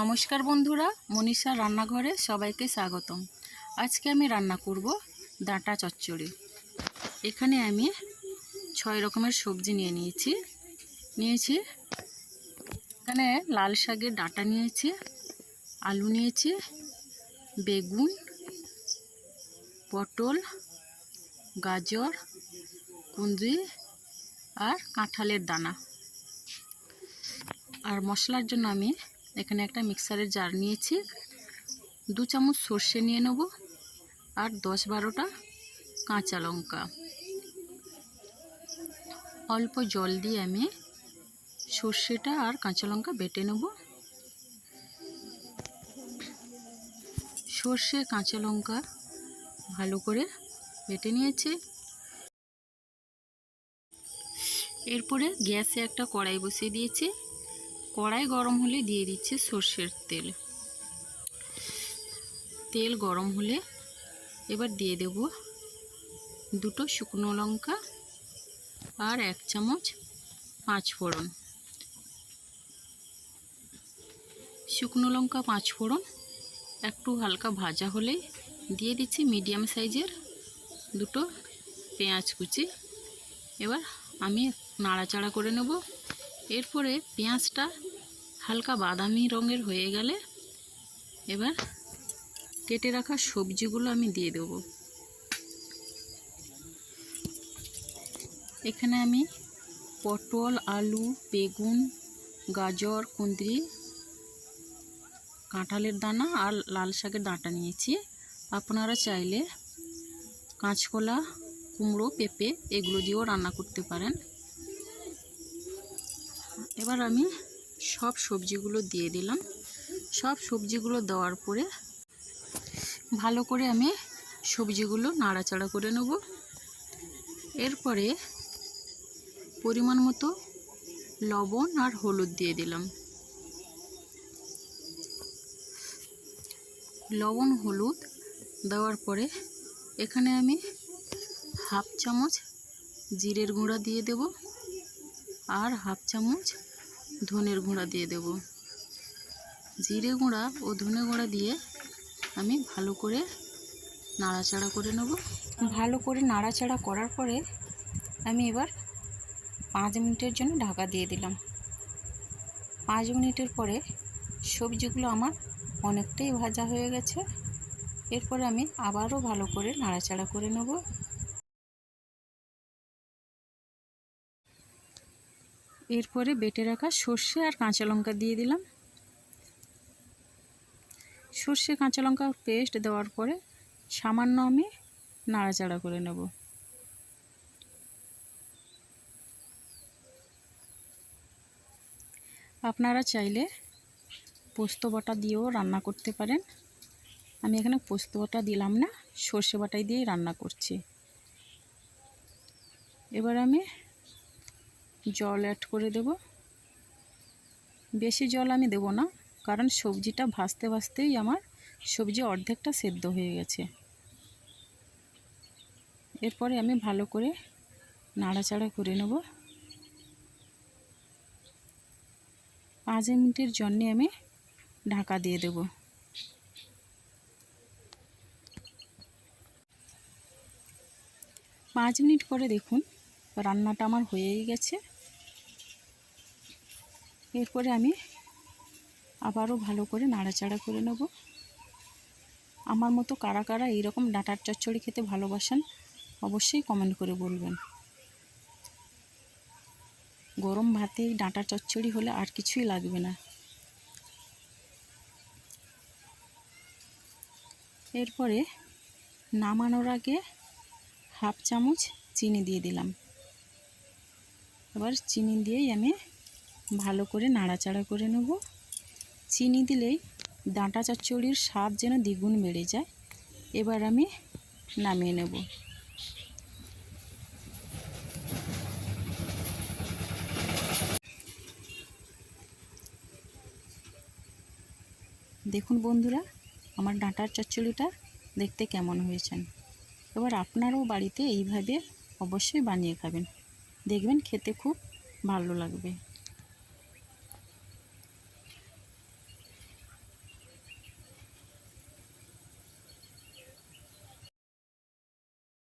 নমস্কার বন্ধুরা, মনীষা রান্নাঘরে সবাইকে স্বাগতম। আজকে আমি রান্না করব ডাঁটা চচ্চড়ি। এখানে আমি ছয় রকমের সবজি নিয়ে নিয়েছি। নিয়েছি, এখানে লাল শাকের ডাঁটা নিয়েছি, আলু নিয়েছি, বেগুন, পটল, গাজর, কুঁদরি আর কাঁঠালের দানা। আর মশলার জন্য আমি এখানে একটা মিক্সারের জার নিয়েছি। দু চামচ সর্ষে নিয়ে নেব আর দশ বারোটা কাঁচা লঙ্কা। অল্প জল দিয়ে আমি সর্ষেটা আর কাঁচা লঙ্কা বেটে নেব। সর্ষে, কাঁচা লঙ্কা ভালো করে বেটে নিয়েছি। এরপরে গ্যাসে একটা কড়াই বসিয়ে দিয়েছি। কড়াই গরম হলে দিয়ে দিচ্ছি সর্ষের তেল। তেল গরম হলে এবার দিয়ে দেব দুটো শুকনো লঙ্কা আর এক চামচ পাঁচ ফোড়ন শুকনো লঙ্কা পাঁচ ফোড়ন একটু হালকা ভাজা হলেই দিয়ে দিচ্ছি মিডিয়াম সাইজের দুটো পেঁয়াজ কুচি। এবার আমি নাড়াচাড়া করে নেব। এরপরে পেঁয়াজটা হালকা বাদামি রঙের হয়ে গেলে এবার কেটে রাখা সবজিগুলো আমি দিয়ে দেব। এখানে আমি পটল, আলু, বেগুন, গাজর, কুঁদরি, কাঁঠালের দানা আর লাল শাকের ডাঁটা নিয়েছি। আপনারা চাইলে কাঁচকলা, কুমড়ো, পেঁপে এগুলো দিয়েও রান্না করতে পারেন। এবার আমি সব সবজিগুলো দিয়ে দিলাম। সব সবজিগুলো দেওয়ার পরে ভালো করে আমি সবজিগুলো নাড়াচাড়া করে নেব। এরপরে পরিমাণ মতো লবণ আর হলুদ দিয়ে দিলাম। লবণ, হলুদ দেওয়ার পরে এখানে আমি হাফ চামচ জিরের গুঁড়া দিয়ে দেব। আর হাফ চামচ ধনের গুঁড়া দিয়ে দেব। জিরে গুঁড়া ও ধনে গুঁড়া দিয়ে আমি ভালো করে নাড়াচাড়া করে নেব। ভালো করে নাড়াচাড়া করার পরে আমি এবার পাঁচ মিনিটের জন্য ঢাকা দিয়ে দিলাম। পাঁচ মিনিটের পরে সবজিগুলো আমার অনেকটাই ভাজা হয়ে গেছে। এরপরে আমি আবারও ভালো করে নাড়াচাড়া করে নেব। এরপরে বেটে রাখা সর্ষে আর কাঁচা লঙ্কা দিয়ে দিলাম। সর্ষে, কাঁচা লঙ্কা পেস্ট দেওয়ার পরে সামান্য আমি নাড়াচাড়া করে নেব। আপনারা চাইলে পোস্ত বাটা দিয়েও রান্না করতে পারেন। আমি এখানে পোস্ত বাটা দিলাম না, সর্ষে বাটাই দিয়েই রান্না করছি। এবার আমি জল অ্যাড করে দেব। বেশি জল আমি দেব না, কারণ সবজিটা ভাজতে ভাজতেই আমার সবজি অর্ধেকটা সেদ্ধ হয়ে গেছে। এরপরে আমি ভালো করে নাড়াচাড়া করে নেব। পাঁচ মিনিটের জন্যে আমি ঢাকা দিয়ে দেব। পাঁচ মিনিট পরে দেখুন, রান্নাটা আমার হয়েই গেছে। এরপরে আমি আবারও ভালো করে নাড়াচাড়া করে নেব। আমার মতো কারা কারা এইরকম ডাঁটার চচ্চড়ি খেতে ভালোবাসেন, অবশ্যই কমেন্ট করে বলবেন। গরম ভাতে ডাঁটা চচ্চড়ি হলে আর কিছুই লাগবে না। এরপরে নামানোর আগে হাফ চামচ চিনি দিয়ে দিলাম। এবার চিনি দিয়েই আমি ভালো করে নাড়াচাড়া করে নেব। চিনি দিলেই ডাঁটা চচ্চড়ির স্বাদ যেন দ্বিগুণ বেড়ে যায়। এবার আমি নামিয়ে নেব। দেখুন বন্ধুরা, আমার ডাঁটার চচ্চড়িটা দেখতে কেমন হয়েছেন। এবার আপনারাও বাড়িতে এইভাবে অবশ্যই বানিয়ে খাবেন। দেখবেন খেতে খুব ভালো লাগবে।